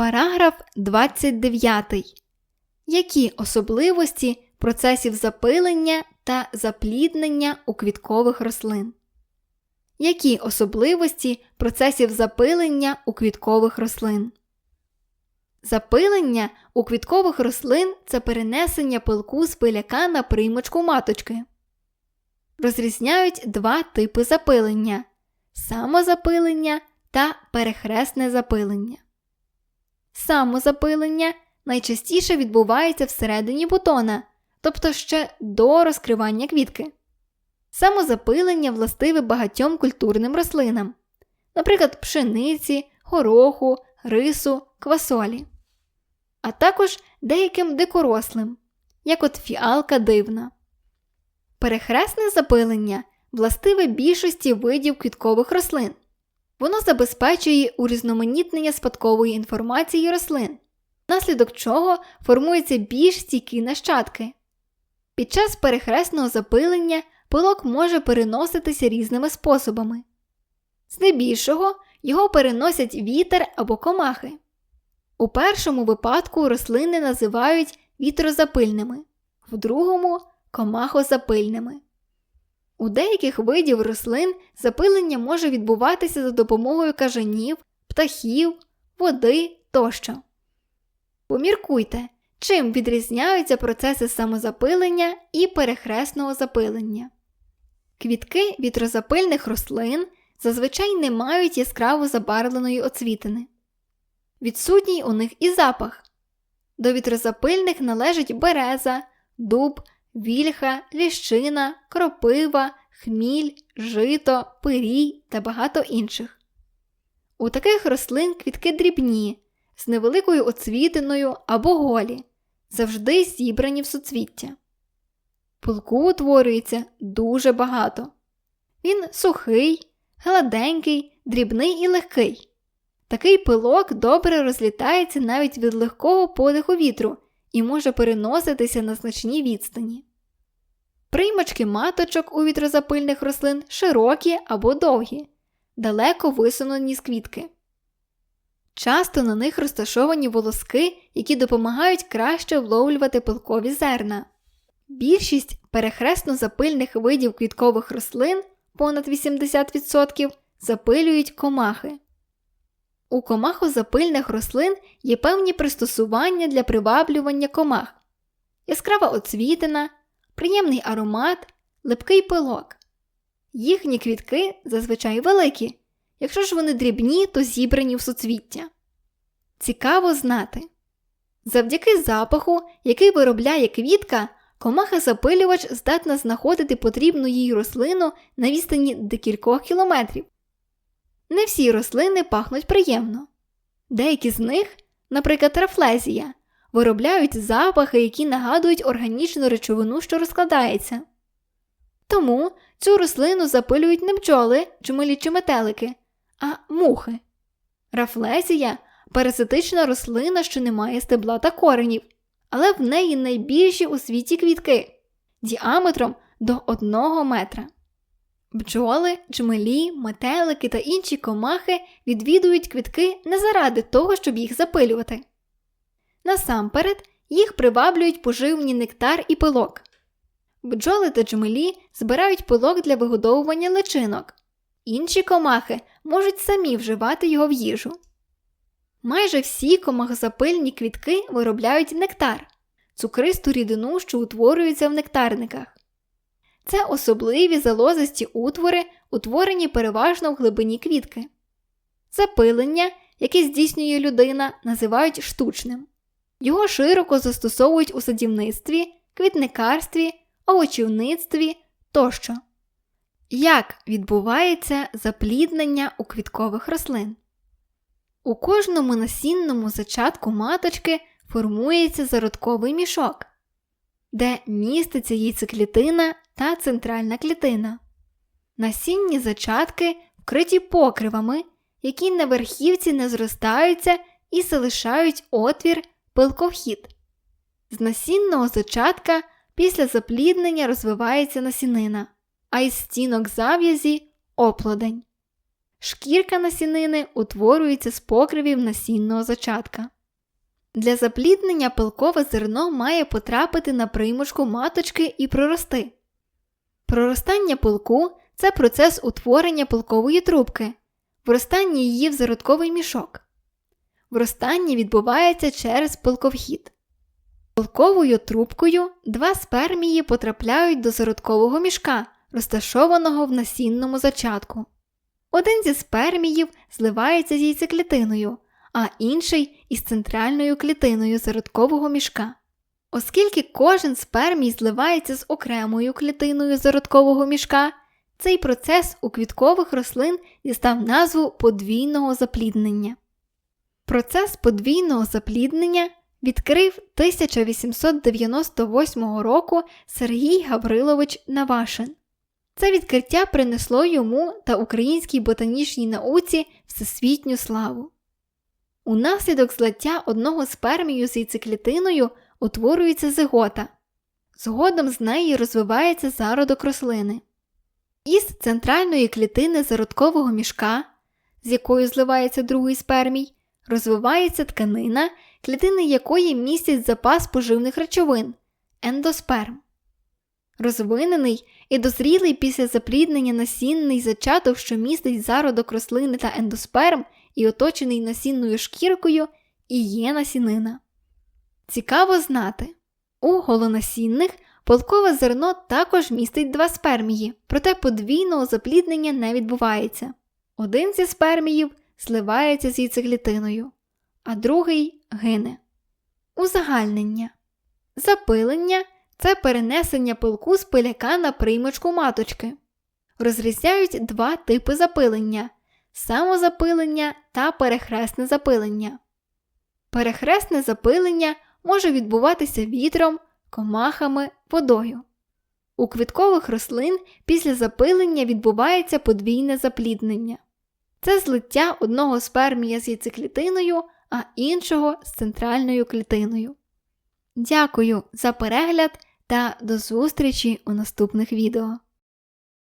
Параграф 29. Які особливості процесів запилення та запліднення у квіткових рослин? Які особливості процесів запилення у квіткових рослин? Запилення у квіткових рослин це перенесення пилку з пиляка на приймочку маточки. Розрізняють два типи запилення самозапилення та перехресне запилення. Самозапилення найчастіше відбувається всередині бутона, тобто ще до розкривання квітки. Самозапилення властиве багатьом культурним рослинам, наприклад, пшениці, гороху, рису, квасолі, а також деяким дикорослим, як от фіалка дивна. Перехресне запилення властиве більшості видів квіткових рослин. Воно забезпечує урізноманітнення спадкової інформації рослин, внаслідок чого формуються більш стійкі нащадки. Під час перехресного запилення пилок може переноситися різними способами. Здебільшого його переносять вітер або комахи. У першому випадку рослини називають вітрозапильними, в другому комахозапильними. У деяких видів рослин запилення може відбуватися за допомогою кажанів, птахів, води тощо. Поміркуйте, чим відрізняються процеси самозапилення і перехресного запилення. Квітки вітрозапильних рослин зазвичай не мають яскраво забарвленої оцвітини. Відсутній у них і запах. До вітрозапильних належать береза, дуб, вільха, ліщина, кропива, хміль, жито, пирій та багато інших. У таких рослин квітки дрібні, з невеликою оцвітиною або голі, завжди зібрані в суцвіття. Пилку утворюється дуже багато. Він сухий, гладенький, дрібний і легкий. Такий пилок добре розлітається навіть від легкого подиху вітру і може переноситися на значні відстані. Приймачки маточок у вітрозапильних рослин широкі або довгі, далеко висунені з квітки. Часто на них розташовані волоски, які допомагають краще вловлювати пилкові зерна. Більшість перехресно запильних видів квіткових рослин понад 80% запилюють комахи. У комахозапильних рослин є певні пристосування для приваблювання комах, яскрава оцвітина, приємний аромат, липкий пилок. Їхні квітки зазвичай великі, якщо ж вони дрібні, то зібрані в суцвіття. Цікаво знати. Завдяки запаху, який виробляє квітка, комаха-запилювач здатна знаходити потрібну їй рослину на відстані декількох кілометрів. Не всі рослини пахнуть приємно. Деякі з них, наприклад, рафлезія, виробляють запахи, які нагадують органічну речовину, що розкладається. Тому цю рослину запилюють не бджоли, чумилі чи метелики, а мухи. Рафлезія паразитична рослина, що не має стебла та коренів, але в неї найбільші у світі квітки діаметром до 1 метра. Бджоли, джмелі, метелики та інші комахи відвідують квітки не заради того, щоб їх запилювати. Насамперед їх приваблюють поживні нектар і пилок. Бджоли та джмелі збирають пилок для вигодовування личинок. Інші комахи можуть самі вживати його в їжу. Майже всі комахозапильні квітки виробляють нектар цукристу рідину, що утворюється в нектарниках. Це особливі залозисті утвори, утворені переважно в глибині квітки. Запилення, яке здійснює людина, називають штучним. Його широко застосовують у садівництві, квітникарстві, овочівництві тощо. Як відбувається запліднення у квіткових рослин? У кожному насінному зачатку маточки формується зародковий мішок, де міститься яйцеклітина та центральна клітина. Насінні зачатки вкриті покривами, які на верхівці не зростаються і залишають отвір пилковхід. З насінного зачатка після запліднення розвивається насінина, а із стінок зав'язі оплодень. шкірка насінини утворюється з покривів насінного зачатка. Для запліднення пилкове зерно має потрапити на приймушку маточки і прорости. Проростання пилку це процес утворення пилкової трубки, вростання її в зародковий мішок. Вростання відбувається через пилковхід. Пилковою трубкою два спермії потрапляють до зародкового мішка, розташованого в насінному зачатку. Один зі сперміїв зливається з яйцеклітиною, а інший із центральною клітиною зародкового мішка. Оскільки кожен спермій зливається з окремою клітиною зародкового мішка, цей процес у квіткових рослин дістав назву подвійного запліднення. Процес подвійного запліднення відкрив 1898 року Сергій Гаврилович Навашин. Це відкриття принесло йому та українській ботанічній науці всесвітню славу. Унаслідок злиття одного спермію з яйцеклітиною утворюється зигота. Згодом з неї розвивається зародок рослини. Із центральної клітини зародкового мішка, з якою зливається другий спермій, розвивається тканина, клітини якої містять запас поживних речовин ендосперм. Розвинений і дозрілий після запліднення насінний зачаток, що містить зародок рослини та ендосперм і оточений насінною шкіркою, і є насінина. Цікаво знати, у голонасінних полкове зерно також містить два спермії, проте подвійного запліднення не відбувається. Один зі сперміїв зливається з яйцеклітиною, а другий гине. Узагальнення. Запилення це перенесення пилку з пиляка на приймочку маточки. Розрізняють два типи запилення самозапилення та перехресне запилення. Перехресне запилення може відбуватися вітром, комахами, водою. У квіткових рослин після запилення відбувається подвійне запліднення. Це злиття одного спермія з яйцеклітиною, а іншого з центральною клітиною. Дякую за перегляд та до зустрічі у наступних відео.